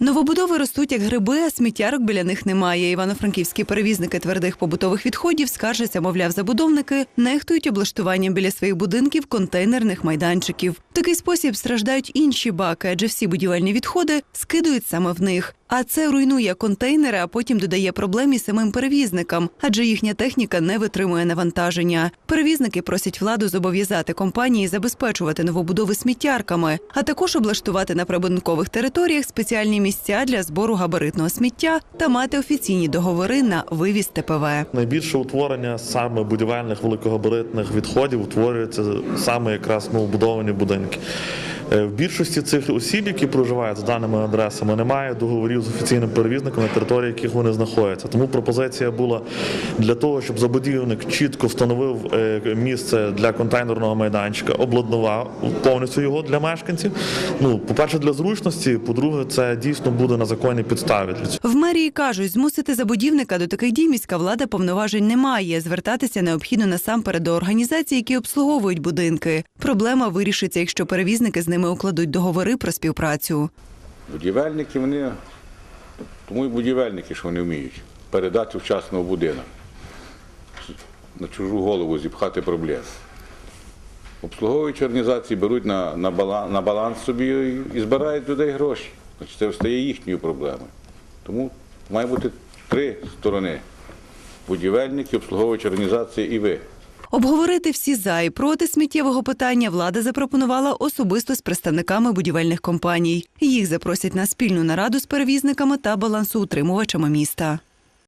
Новобудови ростуть як гриби, а сміттярок біля них немає. Івано-франківські перевізники твердих побутових відходів скаржаться, мовляв, забудовники нехтують облаштуванням біля своїх будинків контейнерних майданчиків. Такий спосіб страждають інші баки, адже всі будівельні відходи скидують саме в них. А це руйнує контейнери, а потім додає проблем і самим перевізникам, адже їхня техніка не витримує навантаження. Перевізники просять владу зобов'язати компанії забезпечувати новобудови сміттярками, а також облаштувати на прибудинкових територіях спеціальні місця для збору габаритного сміття та мати офіційні договори на вивіз ТПВ. Найбільше утворення саме будівельних великогабаритних відходів утворюється саме якраз новобудовані будинки. think В більшості цих осіб, які проживають з даними адресами, немає договорів з офіційним перевізником на території, яких вони знаходяться. Тому пропозиція була для того, щоб забудівник чітко встановив е, місце для контейнерного майданчика, обладнував повністю його для мешканців. Ну, по-перше, для зручності, по-друге, це дійсно буде на законній підставі. В мерії кажуть, змусити забудівника до таких дій міська влада повноважень не має. Звертатися необхідно насамперед до організацій, які обслуговують будинки. Проблема вирішиться, якщо перевізники з ними укладуть договори про співпрацю. Будівельники вони, тому і будівельники, що вони вміють передати вчасно в будинок, на чужу голову зіпхати проблеми. Обслуговуючі організації беруть на, на, баланс, на баланс собі і збирають людей гроші. Значить, це стає їхньою проблемою. Тому має бути три сторони: будівельники, обслуговуючі організації і ви. Обговорити всі за і проти сміттєвого питання влада запропонувала особисто з представниками будівельних компаній. Їх запросять на спільну нараду з перевізниками та балансоутримувачами міста.